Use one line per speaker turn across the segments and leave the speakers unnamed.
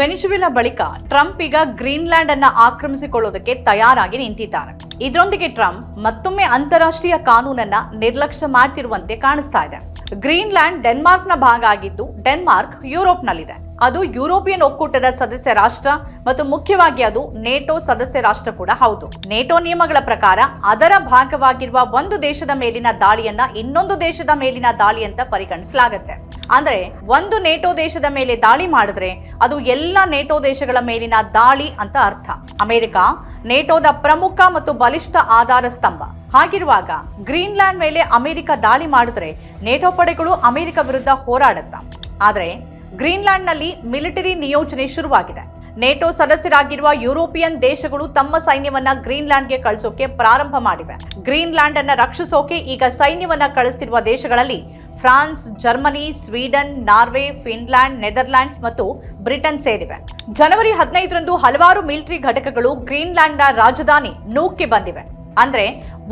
ವೆನಿಜುವೆಲಾ ಬಳಿಕ ಟ್ರಂಪ್ ಈಗ ಗ್ರೀನ್ಲ್ಯಾಂಡ್ ಅನ್ನ ಆಕ್ರಮಿಸಿಕೊಳ್ಳೋದಕ್ಕೆ ತಯಾರಾಗಿ ನಿಂತಿದ್ದಾರೆ. ಇದರೊಂದಿಗೆ ಟ್ರಂಪ್ ಮತ್ತೊಮ್ಮೆ ಅಂತಾರಾಷ್ಟ್ರೀಯ ಕಾನೂನನ್ನ ನಿರ್ಲಕ್ಷ್ಯ ಮಾಡ್ತಿರುವಂತೆ ಕಾಣಿಸ್ತಾ ಇದೆ. ಗ್ರೀನ್ಲ್ಯಾಂಡ್ ಡೆನ್ಮಾರ್ಕ್ನ ಭಾಗ ಆಗಿದ್ದು ಡೆನ್ಮಾರ್ಕ್ ಯುರೋಪ್ನಲ್ಲಿದೆ. ಅದು ಯುರೋಪಿಯನ್ ಒಕ್ಕೂಟದ ಸದಸ್ಯ ರಾಷ್ಟ್ರ ಮತ್ತು ಮುಖ್ಯವಾಗಿ ಅದು ನೇಟೋ ಸದಸ್ಯ ರಾಷ್ಟ್ರ ಕೂಡ ಹೌದು. ನೇಟೋ ನಿಯಮಗಳ ಪ್ರಕಾರ ಅದರ ಭಾಗವಾಗಿರುವ ಒಂದು ದೇಶದ ಮೇಲಿನ ದಾಳಿಯನ್ನ ಇನ್ನೊಂದು ದೇಶದ ಮೇಲಿನ ದಾಳಿ ಅಂತ ಪರಿಗಣಿಸಲಾಗುತ್ತೆ. ಅಂದ್ರೆ ಒಂದು ನೇಟೋ ದೇಶದ ಮೇಲೆ ದಾಳಿ ಮಾಡಿದ್ರೆ ಅದು ಎಲ್ಲ ನೇಟೋ ದೇಶಗಳ ಮೇಲಿನ ದಾಳಿ ಅಂತ ಅರ್ಥ. ಅಮೆರಿಕ ನೇಟೋದ ಪ್ರಮುಖ ಮತ್ತು ಬಲಿಷ್ಠ ಆಧಾರ ಸ್ತಂಭ. ಹಾಗಿರುವಾಗ ಗ್ರೀನ್ಲ್ಯಾಂಡ್ ಮೇಲೆ ಅಮೆರಿಕ ದಾಳಿ ಮಾಡಿದ್ರೆ ನೇಟೋ ಪಡೆಗಳು ಅಮೆರಿಕ ವಿರುದ್ಧ ಹೋರಾಡುತ್ತ. ಆದರೆ ಗ್ರೀನ್ಲ್ಯಾಂಡ್ನಲ್ಲಿ ಮಿಲಿಟರಿ ನಿಯೋಜನೆ ಶುರುವಾಗಿದೆ. ನೇಟೋ ಸದಸ್ಯರಾಗಿರುವ ಯುರೋಪಿಯನ್ ದೇಶಗಳು ತಮ್ಮ ಸೈನ್ಯವನ್ನ ಗ್ರೀನ್ಲ್ಯಾಂಡ್ಗೆ ಕಳಿಸೋಕೆ ಪ್ರಾರಂಭ ಮಾಡಿವೆ. ಗ್ರೀನ್ಲ್ಯಾಂಡ್ ಅನ್ನ ರಕ್ಷಿಸೋಕೆ ಈಗ ಸೈನ್ಯವನ್ನ ಕಳಿಸ್ತಿರುವ ದೇಶಗಳಲ್ಲಿ France, Germany, Sweden, Norway, Finland, Netherlands ಮತ್ತು ಬ್ರಿಟನ್ ಸೇರಿವೆ. ಜನವರಿ ಹದಿನೈದರಂದು ಹಲವಾರು ಮಿಲಿಟರಿ ಘಟಕಗಳು ಗ್ರೀನ್ಲ್ಯಾಂಡ್ನ ರಾಜಧಾನಿ ನೂಕ್ಗೆ ಬಂದಿವೆ. ಅಂದ್ರೆ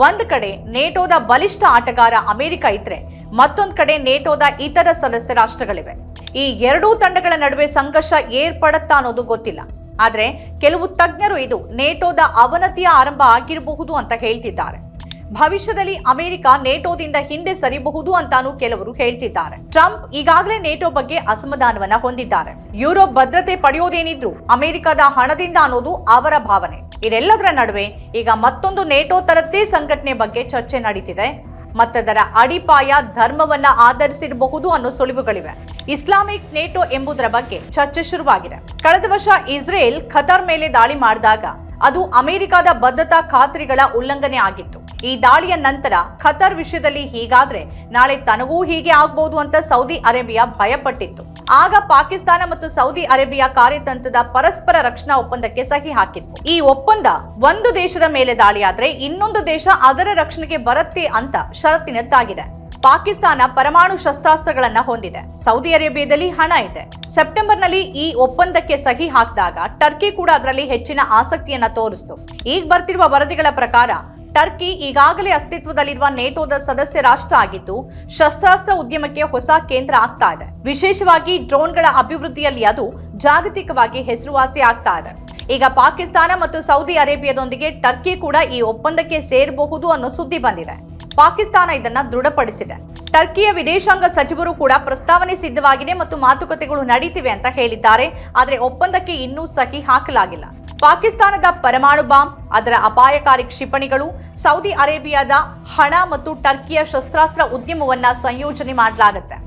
ಒಂದು ಕಡೆ ನೇಟೋದ ಬಲಿಷ್ಠ ಆಟಗಾರ ಅಮೆರಿಕ ಇದ್ರೆ ಮತ್ತೊಂದು ಕಡೆ ನೇಟೋದ ಇತರ ಸದಸ್ಯ ರಾಷ್ಟ್ರಗಳಿವೆ. ಈ ಎರಡೂ ತಂಡಗಳ ನಡುವೆ ಸಂಘರ್ಷ ಏರ್ಪಡುತ್ತಾ ಅನ್ನೋದು ಗೊತ್ತಿಲ್ಲ. ಆದರೆ ಕೆಲವು ತಜ್ಞರು ಇದು ನೇಟೋದ ಅವನತಿಯ ಆರಂಭ ಆಗಿರಬಹುದು ಅಂತ ಹೇಳ್ತಿದ್ದಾರೆ. ಭವಿಷ್ಯದಲ್ಲಿ ಅಮೆರಿಕ ನೇಟೋದಿಂದ ಹಿಂದೆ ಸರಿಬಹುದು ಅಂತಾನು ಕೆಲವರು ಹೇಳ್ತಿದ್ದಾರೆ. ಟ್ರಂಪ್ ಈಗಾಗಲೇ ನೇಟೋ ಬಗ್ಗೆ ಅಸಮಾಧಾನವನ್ನ ಹೊಂದಿದ್ದಾರೆ. ಯುರೋಪ್ ಭದ್ರತೆ ಪಡೆಯೋದೇನಿದ್ರು ಅಮೆರಿಕದ ಹಣದಿಂದ ಅನ್ನೋದು ಅವರ ಭಾವನೆ. ಇದೆಲ್ಲದರ ನಡುವೆ ಈಗ ಮತ್ತೊಂದು ನೇಟೋ ತರದ್ದೇ ಸಂಘಟನೆ ಬಗ್ಗೆ ಚರ್ಚೆ ನಡೀತಿದೆ. ಮತ್ತದರ ಅಡಿಪಾಯ ಧರ್ಮವನ್ನ ಆಧರಿಸಿರಬಹುದು ಅನ್ನೋ ಸುಳಿವುಗಳಿವೆ. ಇಸ್ಲಾಮಿಕ್ ನೇಟೋ ಎಂಬುದರ ಬಗ್ಗೆ ಚರ್ಚೆ ಶುರುವಾಗಿದೆ. ಕಳೆದ ವರ್ಷ ಇಸ್ರೇಲ್ ಖತಾರ್ ಮೇಲೆ ದಾಳಿ ಮಾಡಿದಾಗ ಅದು ಅಮೆರಿಕದ ಬದ್ಧತಾ ಖಾತ್ರಿಗಳ ಉಲ್ಲಂಘನೆ ಆಗಿತ್ತು. ಈ ದಾಳಿಯ ನಂತರ ಖತರ್ ವಿಷಯದಲ್ಲಿ ಹೀಗಾದ್ರೆ ನಾಳೆ ತನಗೂ ಹೀಗೆ ಆಗ್ಬಹುದು ಅಂತ ಸೌದಿ ಅರೇಬಿಯಾ ಭಯಪಟ್ಟಿತ್ತು. ಆಗ ಪಾಕಿಸ್ತಾನ ಮತ್ತು ಸೌದಿ ಅರೇಬಿಯಾ ಕಾರ್ಯತಂತ್ರದ ಪರಸ್ಪರ ರಕ್ಷಣಾ ಒಪ್ಪಂದಕ್ಕೆ ಸಹಿ ಹಾಕಿತ್ತು. ಈ ಒಪ್ಪಂದ ಒಂದು ದೇಶದ ಮೇಲೆ ದಾಳಿಯಾದ್ರೆ ಇನ್ನೊಂದು ದೇಶ ಅದರ ರಕ್ಷಣೆಗೆ ಬರುತ್ತೆ ಅಂತ ಷರತ್ತಿನದ್ದಾಗಿದೆ. ಪಾಕಿಸ್ತಾನ ಪರಮಾಣು ಶಸ್ತ್ರಾಸ್ತ್ರಗಳನ್ನ ಹೊಂದಿದೆ. ಸೌದಿ ಅರೇಬಿಯಾದಲ್ಲಿ ಹಣ ಇದೆ. ಸೆಪ್ಟೆಂಬರ್ನಲ್ಲಿ ಈ ಒಪ್ಪಂದಕ್ಕೆ ಸಹಿ ಹಾಕಿದಾಗ ಟರ್ಕಿ ಕೂಡ ಅದರಲ್ಲಿ ಹೆಚ್ಚಿನ ಆಸಕ್ತಿಯನ್ನ ತೋರಿಸಿತು. ಈಗ ಬರ್ತಿರುವ ವರದಿಗಳ ಪ್ರಕಾರ ಟರ್ಕಿ ಈಗಾಗಲೇ ಅಸ್ತಿತ್ವದಲ್ಲಿರುವ ನೇಟೋದ ಸದಸ್ಯ ರಾಷ್ಟ್ರ ಆಗಿದ್ದು, ಶಸ್ತ್ರಾಸ್ತ್ರ ಉದ್ಯಮಕ್ಕೆ ಹೊಸ ಕೇಂದ್ರ ಆಗ್ತಾ ಇದೆ. ವಿಶೇಷವಾಗಿ ಡ್ರೋನ್ಗಳ ಅಭಿವೃದ್ಧಿಯಲ್ಲಿ ಅದು ಜಾಗತಿಕವಾಗಿ ಹೆಸರುವಾಸಿ ಆಗ್ತಾ ಇದೆ. ಈಗ ಪಾಕಿಸ್ತಾನ ಮತ್ತು ಸೌದಿ ಅರೇಬಿಯಾದೊಂದಿಗೆ ಟರ್ಕಿ ಕೂಡ ಈ ಒಪ್ಪಂದಕ್ಕೆ ಸೇರಬಹುದು ಅನ್ನೋ ಸುದ್ದಿ ಬಂದಿದೆ. ಪಾಕಿಸ್ತಾನ ಇದನ್ನ ದೃಢಪಡಿಸಿದೆ. ಟರ್ಕಿಯ ವಿದೇಶಾಂಗ ಸಚಿವರು ಕೂಡ ಪ್ರಸ್ತಾವನೆ ಸಿದ್ಧವಾಗಿದೆ ಮತ್ತು ಮಾತುಕತೆಗಳು ನಡೀತಿವೆ ಅಂತ ಹೇಳಿದ್ದಾರೆ. ಆದರೆ ಒಪ್ಪಂದಕ್ಕೆ ಇನ್ನೂ ಸಹಿ ಹಾಕಲಾಗಿಲ್ಲ. ಪಾಕಿಸ್ತಾನದ ಪರಮಾಣು ಬಾಂಬ್, ಅದರ ಅಪಾಯಕಾರಿ ಕ್ಷಿಪಣಿಗಳು, ಸೌದಿ ಅರೇಬಿಯಾದ ಹಣ ಮತ್ತು ಟರ್ಕಿಯ ಶಸ್ತ್ರಾಸ್ತ್ರ ಉದ್ಯಮವನ್ನ ಸಂಯೋಜನೆ ಮಾಡಲಾಗುತ್ತೆ.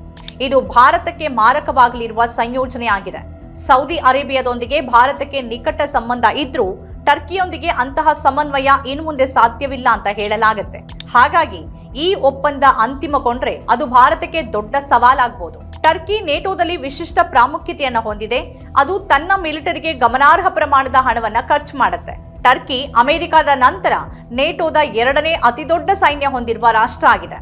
ಇದು ಭಾರತಕ್ಕೆ ಮಾರಕವಾಗಲಿರುವ ಸಂಯೋಜನೆ ಆಗಿದೆ ಸೌದಿ ಅರೇಬಿಯಾದೊಂದಿಗೆ ಭಾರತಕ್ಕೆ ನಿಕಟ ಸಂಬಂಧ ಇದ್ರೂ ಟರ್ಕಿಯೊಂದಿಗೆ ಅಂತಹ ಸಮನ್ವಯ ಇನ್ನು ಮುಂದೆ ಸಾಧ್ಯವಿಲ್ಲ ಅಂತ ಹೇಳಲಾಗುತ್ತೆ. ಹಾಗಾಗಿ ಈ ಒಪ್ಪಂದ ಅಂತಿಮಗೊಂಡ್ರೆ ಅದು ಭಾರತಕ್ಕೆ ದೊಡ್ಡ ಸವಾಲಾಗಬಹುದು ಟರ್ಕಿ ನೇಟೋದಲ್ಲಿ ವಿಶಿಷ್ಟ ಪ್ರಾಮುಖ್ಯತೆಯನ್ನು ಹೊಂದಿದೆ. ಅದು ತನ್ನ ಮಿಲಿಟರಿಗೆ ಗಮನಾರ್ಹ ಪ್ರಮಾಣದ ಹಣವನ್ನು ಖರ್ಚು ಮಾಡುತ್ತೆ. ಟರ್ಕಿ ಅಮೆರಿಕದ ನಂತರ ನೇಟೋದ ಎರಡನೇ ಅತಿದೊಡ್ಡ ಸೈನ್ಯ ಹೊಂದಿರುವ ರಾಷ್ಟ್ರ ಆಗಿದೆ.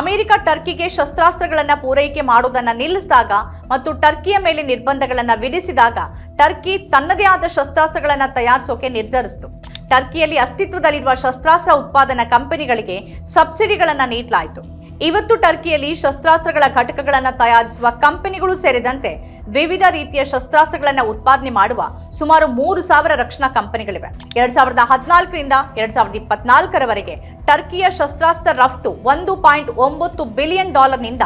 ಅಮೆರಿಕ ಟರ್ಕಿಗೆ ಶಸ್ತ್ರಾಸ್ತ್ರಗಳನ್ನು ಪೂರೈಕೆ ಮಾಡುವುದನ್ನು ನಿಲ್ಲಿಸಿದಾಗ ಮತ್ತು ಟರ್ಕಿಯ ಮೇಲೆ ನಿರ್ಬಂಧಗಳನ್ನು ವಿಧಿಸಿದಾಗ ಟರ್ಕಿ ತನ್ನದೇ ಆದ ಶಸ್ತ್ರಾಸ್ತ್ರಗಳನ್ನು ತಯಾರಿಸೋಕೆ ನಿರ್ಧರಿಸಿತು. ಟರ್ಕಿಯಲ್ಲಿ ಅಸ್ತಿತ್ವದಲ್ಲಿರುವ ಶಸ್ತ್ರಾಸ್ತ್ರ ಉತ್ಪಾದನಾ ಕಂಪನಿಗಳಿಗೆ ಸಬ್ಸಿಡಿಗಳನ್ನು ನೀಡಲಾಯಿತು. ಇವತ್ತು ಟರ್ಕಿಯಲ್ಲಿ ಶಸ್ತ್ರಾಸ್ತ್ರಗಳ ಘಟಕಗಳನ್ನು ತಯಾರಿಸುವ ಕಂಪನಿಗಳು ಸೇರಿದಂತೆ ವಿವಿಧ ರೀತಿಯ ಶಸ್ತ್ರಾಸ್ತ್ರಗಳನ್ನು ಉತ್ಪಾದನೆ ಮಾಡುವ ಸುಮಾರು ಮೂರು ಸಾವಿರ ರಕ್ಷಣಾ ಕಂಪನಿಗಳಿವೆ. ಎರಡ್ ಸಾವಿರದ ಹದಿನಾಲ್ಕರಿಂದ ಎರಡ್ ಸಾವಿರದ ಇಪ್ಪತ್ನಾಲ್ಕರವರೆಗೆ ಟರ್ಕಿಯ ಶಸ್ತ್ರಾಸ್ತ್ರ ರಫ್ತು ಒಂದು ಪಾಯಿಂಟ್ ಒಂಬತ್ತು ಬಿಲಿಯನ್ ಡಾಲರ್ನಿಂದ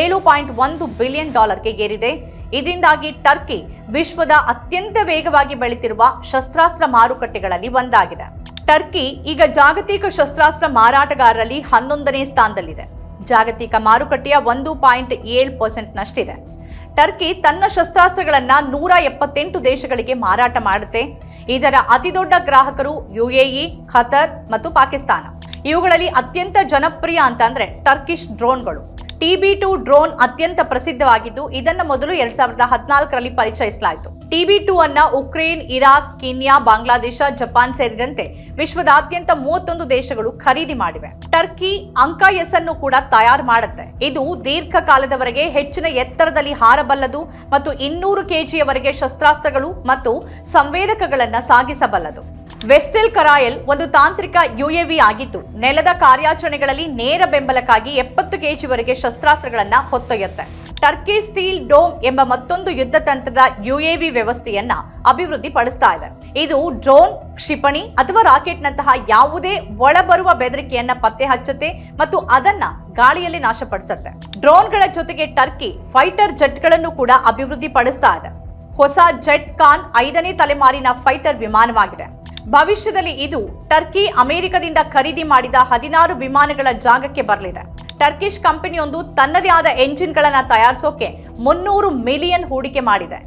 ಏಳು ಪಾಯಿಂಟ್ ಒಂದು ಬಿಲಿಯನ್ ಡಾಲರ್ಗೆ ಏರಿದೆ. ಇದರಿಂದಾಗಿ ಟರ್ಕಿ ವಿಶ್ವದ ಅತ್ಯಂತ ವೇಗವಾಗಿ ಬೆಳೆತಿರುವ ಶಸ್ತ್ರಾಸ್ತ್ರ ಮಾರುಕಟ್ಟೆಗಳಲ್ಲಿ ಒಂದಾಗಿದೆ. ಟರ್ಕಿ ಈಗ ಜಾಗತಿಕ ಶಸ್ತ್ರಾಸ್ತ್ರ ಮಾರಾಟಗಾರರಲ್ಲಿ ಹನ್ನೊಂದನೇ ಸ್ಥಾನದಲ್ಲಿದೆ. ಜಾಗತಿಕ ಮಾರುಕಟ್ಟೆಯ ಒಂದು ಪಾಯಿಂಟ್ ಏಳು ಪರ್ಸೆಂಟ್ನಷ್ಟಿದೆ. ಟರ್ಕಿ ತನ್ನ ಶಸ್ತ್ರಾಸ್ತ್ರಗಳನ್ನು ನೂರ ಎಪ್ಪತ್ತೆಂಟು ದೇಶಗಳಿಗೆ ಮಾರಾಟ ಮಾಡುತ್ತೆ. ಇದರ ಅತಿದೊಡ್ಡ ಗ್ರಾಹಕರು ಯುಎಇ, ಖತರ್ ಮತ್ತು ಪಾಕಿಸ್ತಾನ. ಇವುಗಳಲ್ಲಿ ಅತ್ಯಂತ ಜನಪ್ರಿಯ ಅಂತಂದ್ರೆ ಟರ್ಕಿಶ್ ಡ್ರೋನ್ಗಳು. ಟಿಬಿ ಟು ಡ್ರೋನ್ ಅತ್ಯಂತ ಪ್ರಸಿದ್ಧವಾಗಿದ್ದು ಇದನ್ನು ಮೊದಲು ಎರಡ್ ಸಾವಿರದ ಹದಿನಾಲ್ಕರಲ್ಲಿ ಪರಿಚಯಿಸಲಾಯಿತು. ಟಿಬಿ ಟೂ ಅನ್ನ Ukraine, Iraq, Kenya, Bangladesh, Japan ಸೇರಿದಂತೆ ವಿಶ್ವದಾದ್ಯಂತ ಮೂವತ್ತೊಂದು ದೇಶಗಳು ಖರೀದಿ ಮಾಡಿವೆ. ಟರ್ಕಿ ಅಂಕ ಎಸ್ ಅನ್ನು ಕೂಡ ತಯಾರು ಮಾಡುತ್ತೆ. ಇದು ದೀರ್ಘಕಾಲದವರೆಗೆ ಹೆಚ್ಚಿನ ಎತ್ತರದಲ್ಲಿ ಹಾರಬಲ್ಲದು ಮತ್ತು ಇನ್ನೂರು ಕೆಜಿಯವರೆಗೆ ಶಸ್ತ್ರಾಸ್ತ್ರಗಳು ಮತ್ತು ಸಂವೇದಕಗಳನ್ನು ಸಾಗಿಸಬಲ್ಲದು. ವೆಸ್ಟೆಲ್ ಕರಾಯಲ್ ಒಂದು ತಾಂತ್ರಿಕ ಯುಎವಿ ಆಗಿದ್ದು, ನೆಲದ ಕಾರ್ಯಾಚರಣೆಗಳಲ್ಲಿ ನೇರ ಬೆಂಬಲಕ್ಕಾಗಿ ಎಪ್ಪತ್ತು ಕೆಜಿವರೆಗೆ ಶಸ್ತ್ರಾಸ್ತ್ರಗಳನ್ನು ಹೊತ್ತೊಯ್ಯುತ್ತೆ. ಟರ್ಕಿ ಸ್ಟೀಲ್ ಡೋಮ್ ಎಂಬ ಮತ್ತೊಂದು ಯುದ್ಧ ತಂತ್ರದ ಯುಎವಿ ವ್ಯವಸ್ಥೆಯನ್ನ ಅಭಿವೃದ್ಧಿಪಡಿಸ್ತಾ ಇದೆ. ಇದು ಡ್ರೋನ್, ಕ್ಷಿಪಣಿ ಅಥವಾ ರಾಕೆಟ್ನಂತಹ ಯಾವುದೇ ಒಳಬರುವ ಬೆದರಿಕೆಯನ್ನ ಪತ್ತೆ ಹಚ್ಚುತ್ತೆ ಮತ್ತು ಅದನ್ನ ಗಾಳಿಯಲ್ಲಿ ನಾಶಪಡಿಸುತ್ತೆ. ಡ್ರೋನ್ಗಳ ಜೊತೆಗೆ ಟರ್ಕಿ ಫೈಟರ್ ಜೆಟ್ಗಳನ್ನು ಕೂಡ ಅಭಿವೃದ್ಧಿಪಡಿಸ್ತಾ ಇದೆ. ಹೊಸ ಜೆಟ್ ಕಾನ್ ಐದನೇ ತಲೆಮಾರಿನ ಫೈಟರ್ ವಿಮಾನವಾಗಿದೆ. ಭವಿಷ್ಯದಲ್ಲಿ ಇದು ಟರ್ಕಿ ಅಮೆರಿಕದಿಂದ ಖರೀದಿ ಮಾಡಿದ ಹದಿನಾರು ವಿಮಾನಗಳ ಜಾಗಕ್ಕೆ ಬರಲಿದೆ. ಟರ್ಕಿಶ್ ಕಂಪನಿಯೊಂದು ತನ್ನದೇ ಆದ ಎಂಜಿನ್ಗಳನ್ನು ತಯಾರಿಸೋಕೆ ಮುನ್ನೂರು ಮಿಲಿಯನ್ ಹೂಡಿಕೆ ಮಾಡಿದೆ.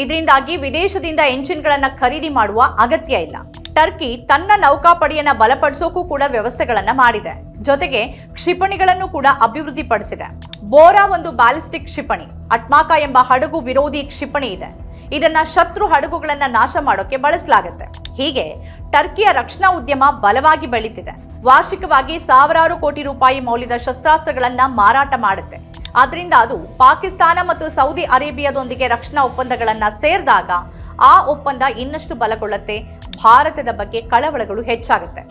ಇದರಿಂದಾಗಿ ವಿದೇಶದಿಂದ ಎಂಜಿನ್ಗಳನ್ನು ಖರೀದಿ ಮಾಡುವ ಅಗತ್ಯ ಇಲ್ಲ. ಟರ್ಕಿ ತನ್ನ ನೌಕಾಪಡೆಯನ್ನ ಬಲಪಡಿಸೋಕೂ ಕೂಡ ವ್ಯವಸ್ಥೆಗಳನ್ನ ಮಾಡಿದೆ. ಜೊತೆಗೆ ಕ್ಷಿಪಣಿಗಳನ್ನು ಕೂಡ ಅಭಿವೃದ್ಧಿಪಡಿಸಿದೆ. ಬೋರಾ ಒಂದು ಬ್ಯಾಲಿಸ್ಟಿಕ್ ಕ್ಷಿಪಣಿ, ಅಟ್ಮಾಕ ಎಂಬ ಹಡಗು ವಿರೋಧಿ ಕ್ಷಿಪಣಿ ಇದೆ. ಇದನ್ನ ಶತ್ರು ಹಡಗುಗಳನ್ನ ನಾಶ ಮಾಡೋಕೆ ಬಳಸಲಾಗುತ್ತೆ. ಹೀಗೆ ಟರ್ಕಿಯ ರಕ್ಷಣಾ ಉದ್ಯಮ ಬಲವಾಗಿ ಬೆಳೀತಿದೆ. ವಾರ್ಷಿಕವಾಗಿ ಸಾವಿರಾರು ಕೋಟಿ ರೂಪಾಯಿ ಮೌಲ್ಯದ ಶಸ್ತ್ರಾಸ್ತ್ರಗಳನ್ನು ಮಾರಾಟ ಮಾಡುತ್ತೆ. ಅದರಿಂದ ಅದು ಪಾಕಿಸ್ತಾನ ಮತ್ತು ಸೌದಿ ಅರೇಬಿಯಾದೊಂದಿಗೆ ರಕ್ಷಣಾ ಒಪ್ಪಂದಗಳನ್ನು ಸೇರಿದಾಗ ಆ ಒಪ್ಪಂದ ಇನ್ನಷ್ಟು ಬಲಗೊಳ್ಳುತ್ತೆ. ಭಾರತದ ಬಗ್ಗೆ ಕಳವಳಗಳು ಹೆಚ್ಚಾಗುತ್ತೆ.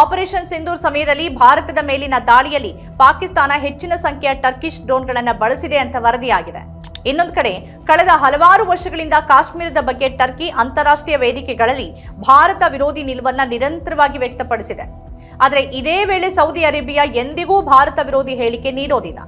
ಆಪರೇಷನ್ ಸಿಂಧೂರ್ ಸಮಯದಲ್ಲಿ ಭಾರತದ ಮೇಲಿನ ದಾಳಿಯಲ್ಲಿ ಪಾಕಿಸ್ತಾನ ಹೆಚ್ಚಿನ ಸಂಖ್ಯೆಯ ಟರ್ಕಿಶ್ ಡ್ರೋನ್ಗಳನ್ನು ಬಳಸಿದೆ ಅಂತ ವರದಿಯಾಗಿದೆ. ಇನ್ನೊಂದು ಕಡೆ, ಕಳೆದ ಹಲವಾರು ವರ್ಷಗಳಿಂದ ಕಾಶ್ಮೀರದ ಬಗ್ಗೆ ಟರ್ಕಿ ಅಂತಾರಾಷ್ಟ್ರೀಯ ವೇದಿಕೆಗಳಲ್ಲಿ ಭಾರತ ವಿರೋಧಿ ನಿಲುವನ್ನ ನಿರಂತರವಾಗಿ ವ್ಯಕ್ತಪಡಿಸಿದೆ. ಆದರೆ ಇದೇ ವೇಳೆ ಸೌದಿ ಅರೇಬಿಯಾ ಎಂದಿಗೂ ಭಾರತ ವಿರೋಧಿ ಹೇಳಿಕೆ ನೀಡೋದಿಲ್ಲ.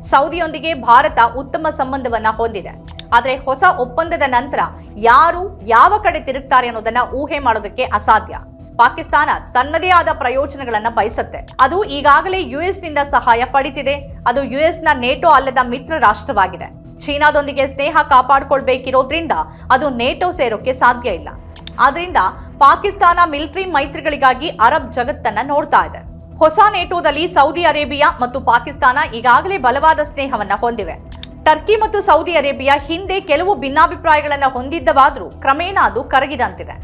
ಸೌದಿಯೊಂದಿಗೆ ಭಾರತ ಉತ್ತಮ ಸಂಬಂಧವನ್ನ ಹೊಂದಿದೆ. ಆದರೆ ಹೊಸ ಒಪ್ಪಂದದ ನಂತರ ಯಾರು ಯಾವ ಕಡೆ ತಿರುಗ್ತಾರೆ ಅನ್ನೋದನ್ನ ಊಹೆ ಮಾಡೋದಕ್ಕೆ ಅಸಾಧ್ಯ. ಪಾಕಿಸ್ತಾನ ತನ್ನದೇ ಆದ ಪ್ರಯೋಜನಗಳನ್ನು ಬಯಸುತ್ತೆ. ಅದು ಈಗಾಗಲೇ ಯುಎಸ್ನಿಂದ ಸಹಾಯ ಪಡಿತಿದೆ. ಅದು ಯುಎಸ್ನ ನೇಟೋ ಅಲ್ಲದ ಮಿತ್ರ ರಾಷ್ಟ್ರವಾಗಿದೆ. ಚೀನಾದೊಂದಿಗೆ ಸ್ನೇಹ ಕಾಪಾಡಿಕೊಳ್ಬೇಕಿರೋದ್ರಿಂದ ಅದು ನೇಟೋ ಸೇರೋಕೆ ಸಾಧ್ಯ ಇಲ್ಲ. ಆದ್ರಿಂದ ಪಾಕಿಸ್ತಾನ ಮಿಲಿಟರಿ ಮೈತ್ರಿಗಳಿಗಾಗಿ ಅರಬ್ ಜಗತ್ತನ್ನ ನೋಡ್ತಾ ಇದೆ. ಹೊಸ ನೇಟೋದಲ್ಲಿ ಸೌದಿ ಅರೇಬಿಯಾ ಮತ್ತು ಪಾಕಿಸ್ತಾನ ಈಗಾಗಲೇ ಬಲವಾದ ಸ್ನೇಹವನ್ನ ಹೊಂದಿವೆ. ಟರ್ಕಿ ಮತ್ತು ಸೌದಿ ಅರೇಬಿಯಾ ಹಿಂದೆ ಕೆಲವು ಭಿನ್ನಾಭಿಪ್ರಾಯಗಳನ್ನು ಹೊಂದಿದ್ದವಾದರೂ ಕ್ರಮೇಣ ಅದು ಕರಗಿದಂತಿದೆ.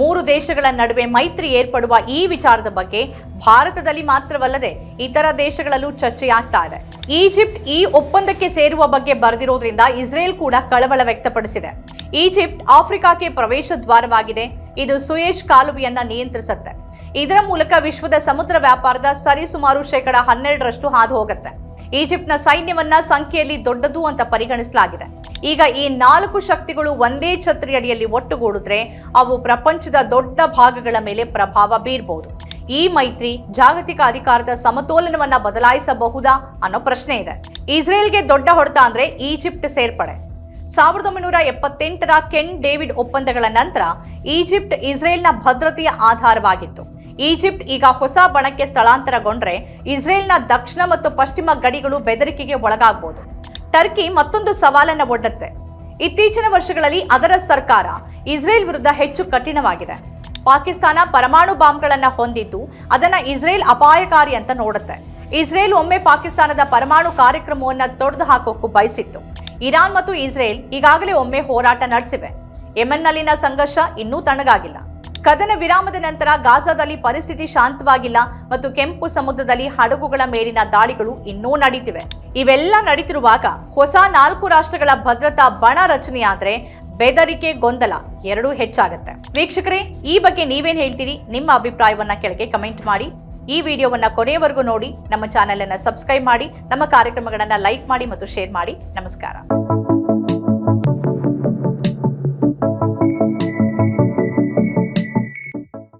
ಮೂರು ದೇಶಗಳ ನಡುವೆ ಮೈತ್ರಿ ಏರ್ಪಡುವ ಈ ವಿಚಾರದ ಬಗ್ಗೆ ಭಾರತದಲ್ಲಿ ಮಾತ್ರವಲ್ಲದೆ ಇತರ ದೇಶಗಳಲ್ಲೂ ಚರ್ಚೆಯಾಗ್ತಾ ಇದೆ. ಈಜಿಪ್ಟ್ ಈ ಒಪ್ಪಂದಕ್ಕೆ ಸೇರುವ ಬಗ್ಗೆ ಬರೆದಿರೋದ್ರಿಂದ ಇಸ್ರೇಲ್ ಕೂಡ ಕಳವಳ ವ್ಯಕ್ತಪಡಿಸಿದೆ. ಈಜಿಪ್ಟ್ ಆಫ್ರಿಕಾಕ್ಕೆ ಪ್ರವೇಶ ದ್ವಾರವಾಗಿದೆ. ಇದು ಸುಯೇಜ್ ಕಾಲುವೆಯನ್ನ ನಿಯಂತ್ರಿಸುತ್ತೆ. ಇದರ ಮೂಲಕ ವಿಶ್ವದ ಸಮುದ್ರ ವ್ಯಾಪಾರದ ಸರಿಸುಮಾರು ಶೇಕಡ ಹನ್ನೆರಡರಷ್ಟು ಹಾದು ಹೋಗುತ್ತೆ. ಈಜಿಪ್ಟ್ನ ಸೈನ್ಯವನ್ನ ಸಂಖ್ಯೆಯಲ್ಲಿ ದೊಡ್ಡದು ಅಂತ ಪರಿಗಣಿಸಲಾಗಿದೆ. ಈಗ ಈ ನಾಲ್ಕು ಶಕ್ತಿಗಳು ಒಂದೇ ಛತ್ರಿ ಅಡಿಯಲ್ಲಿ ಒಟ್ಟುಗೂಡಿದ್ರೆ ಅವು ಪ್ರಪಂಚದ ದೊಡ್ಡ ಭಾಗಗಳ ಮೇಲೆ ಪ್ರಭಾವ ಬೀರಬಹುದು ಈ ಮೈತ್ರಿ ಜಾಗತಿಕ ಅಧಿಕಾರದ ಸಮತೋಲನವನ್ನ ಬದಲಾಯಿಸಬಹುದಾ ಅನ್ನೋ ಪ್ರಶ್ನೆ ಇದೆ. ಇಸ್ರೇಲ್ಗೆ ದೊಡ್ಡ ಹೊಡೆತ ಅಂದ್ರೆ ಈಜಿಪ್ಟ್ ಸೇರ್ಪಡೆ. ಸಾವಿರದ ಒಂಬೈನೂರ ಎಪ್ಪತ್ತೆಂಟರ ಕೆನ್ ಡೇವಿಡ್ ಒಪ್ಪಂದಗಳ ನಂತರ ಈಜಿಪ್ಟ್ ಇಸ್ರೇಲ್ನ ಭದ್ರತೆಯ ಆಧಾರವಾಗಿತ್ತು. ಈಜಿಪ್ಟ್ ಈಗ ಹೊಸ ಬಣಕ್ಕೆ ಸ್ಥಳಾಂತರಗೊಂಡ್ರೆ ಇಸ್ರೇಲ್ನ ದಕ್ಷಿಣ ಮತ್ತು ಪಶ್ಚಿಮ ಗಡಿಗಳು ಬೆದರಿಕೆಗೆ ಒಳಗಾಗಬಹುದು ಟರ್ಕಿ ಮತ್ತೊಂದು ಸವಾಲನ್ನು ಒಡ್ಡುತ್ತೆ. ಇತ್ತೀಚಿನ ವರ್ಷಗಳಲ್ಲಿ ಅದರ ಸರ್ಕಾರ ಇಸ್ರೇಲ್ ವಿರುದ್ಧ ಹೆಚ್ಚು ಕಠಿಣವಾಗಿದೆ. ಪಾಕಿಸ್ತಾನ ಪರಮಾಣು ಬಾಂಬ್ಗಳನ್ನು ಹೊಂದಿದ್ದು ಅದನ್ನ ಇಸ್ರೇಲ್ ಅಪಾಯಕಾರಿ ಅಂತ ನೋಡುತ್ತೆ. ಇಸ್ರೇಲ್ ಒಮ್ಮೆ ಪಾಕಿಸ್ತಾನದ ಪರಮಾಣು ಕಾರ್ಯಕ್ರಮವನ್ನು ತೊಡೆದು ಹಾಕೋಕ್ಕೂ ಬಯಸಿತ್ತು. ಇರಾನ್ ಮತ್ತು ಇಸ್ರೇಲ್ ಈಗಾಗಲೇ ಒಮ್ಮೆ ಹೋರಾಟ ನಡೆಸಿವೆ. ಯೆಮನ್ನಲ್ಲಿನ ಸಂಘರ್ಷ ಇನ್ನೂ ತಣ್ಣಗಾಗಿಲ್ಲ. ಕದನ ವಿರಾಮದ ನಂತರ ಗಾಜಾದಲ್ಲಿ ಪರಿಸ್ಥಿತಿ ಶಾಂತವಾಗಿಲ್ಲ ಮತ್ತು ಕೆಂಪು ಸಮುದ್ರದಲ್ಲಿ ಹಡಗುಗಳ ಮೇಲಿನ ದಾಳಿಗಳು ಇನ್ನೂ ನಡೀತಿವೆ. ಇವೆಲ್ಲ ನಡೀತಿರುವಾಗ ಹೊಸ ನಾಲ್ಕು ರಾಷ್ಟ್ರಗಳ ಭದ್ರತಾ ಬಣ ರಚನೆಯಾದ್ರೆ ಬೆದರಿಕೆ ಗೊಂದಲ ಎರಡೂ ಹೆಚ್ಚಾಗುತ್ತೆ. ವೀಕ್ಷಕರೇ, ಈ ಬಗ್ಗೆ ನೀವೇನ್ ಹೇಳ್ತೀರಿ? ನಿಮ್ಮ ಅಭಿಪ್ರಾಯವನ್ನ ಕೆಳಗೆ ಕಮೆಂಟ್ ಮಾಡಿ. ಈ ವಿಡಿಯೋವನ್ನ ಕೊನೆಯವರೆಗೂ ನೋಡಿ, ನಮ್ಮ ಚಾನೆಲ್ ಅನ್ನ ಸಬ್ಸ್ಕ್ರೈಬ್ ಮಾಡಿ, ನಮ್ಮ ಕಾರ್ಯಕ್ರಮಗಳನ್ನು ಲೈಕ್ ಮಾಡಿ ಮತ್ತು ಶೇರ್ ಮಾಡಿ. ನಮಸ್ಕಾರ.